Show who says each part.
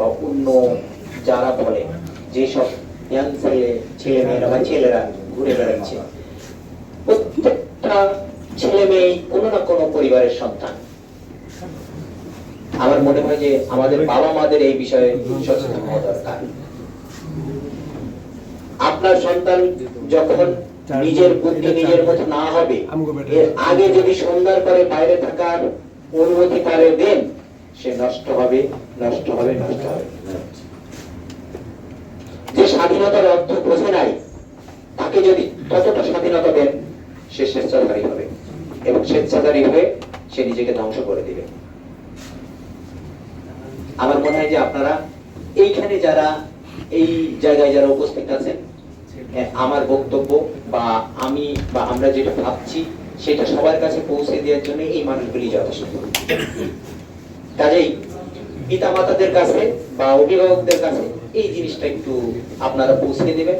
Speaker 1: বা অন্য যারা বলে, যেসব ইয়াং ছেলে মেয়েরা বা ছেলেরা ঘুরে বেড়াচ্ছে, প্রত্যেকটা ছেলে মেয়ে কোনো না কোনো পরিবারের সন্তান। আমার মনে হয় যে আমাদের বাবা মাদের এই বিষয়ে সচেতন হওয়া দরকার। আপনার সন্তান যখন নিজের বুদ্ধি নিজের মতো না হবে, এর আগে যদি সন্ধ্যার পরে বাইরে থাকার অনুমতি তারে দেন সে নষ্ট হবে নষ্ট হবে নষ্ট হবে। যে স্বাধীনতার অর্থ বোঝে নাই তাকে যদি ততটা স্বাধীনতা দেন সে স্বেচ্ছাধারী হবে এবং স্বেচ্ছাধারী হয়ে সে নিজেকে ধ্বংস করে দিবে। আমার মনে হয় যে আপনারা এইখানে যারা এই জায়গায় যারা উপস্থিত আছেন হ্যাঁ, আমার বক্তব্য বা আমি বা আমরা যেটা ভাবছি সেটা সবার কাছে পৌঁছে দেওয়ার জন্য এই মানুষগুলি যথেষ্ট। কাজেই পিতা মাতাদের কাছে বা অভিভাবকদের কাছে এই জিনিসটা একটু আপনারা পৌঁছে দেবেন।